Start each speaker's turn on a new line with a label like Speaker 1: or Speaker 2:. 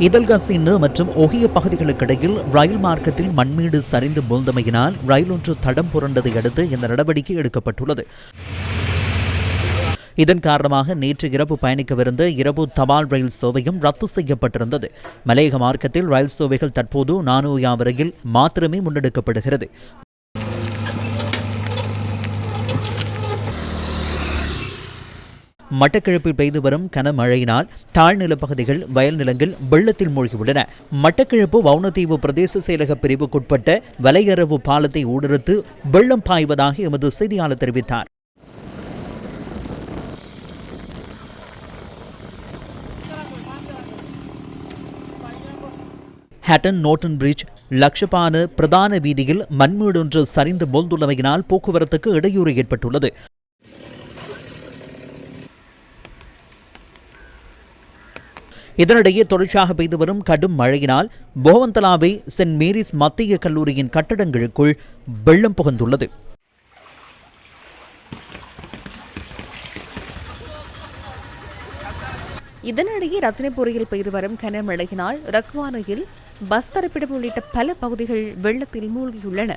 Speaker 1: இதழ்காசின்னு மற்றும் ஒகிய பகுதிகளுக்கிடையில் ரயில் மார்க்கத்தில் மண்மீடு சரிந்து மூழ்ந்தமையினால் ரயில் ஒன்று தடம் புரண்டதை அடுத்து இந்த நடவடிக்கை எடுக்கப்பட்டுள்ளது. இதன் காரணமாக நேற்று இரவு பயணிக்கவிருந்த இரவு தபால் ரயில் சேவையும் ரத்து செய்யப்பட்டிருந்தது. மலையக மார்க்கத்தில் ரயில் சேவைகள் தற்போது நானூயா வரையில் மாத்திரமே முன்னெடுக்கப்படுகிறது. மட்டக்கிழப்பில் பெய்து வரும் கனமழையினால் தாழ்நில பகுதிகள் வயல் நிலங்கள் வெள்ளத்தில் மூழ்கியுள்ளன. மட்டக்கிழப்பு வவுனதீவு பிரதேச செயலக பிரிவுக்குட்பட்ட வலையரவு பாலத்தை ஊடுருத்து வெள்ளம் பாய்வதாக எமது செய்தியாளர் தெரிவித்தார். ஹேட்டன் நோட்டன் பிரிட்ஜ் லக்ஷபான பிரதான வீதியில் மண்மீடொன்று சரிந்து போந்துள்ளமையினால் போக்குவரத்துக்கு இடையூறு ஏற்பட்டுள்ளது. இதனிடையே தொடர்ச்சியாக பெய்து வரும் கடும் மழையினால் போவந்தலாவை சென்ட் மேரிஸ் மத்திய கல்லூரியின் கட்டடங்களுக்குள் வெள்ளம் புகுந்துள்ளது.
Speaker 2: இதனிடையே ரத்தினபுரியில் பெய்து வரும் கனமழையினால் ரக்வானையில் பஸ் தரப்பிடம் உள்ளிட்ட பல பகுதிகள் வெள்ளத்தில் மூழ்கியுள்ளன.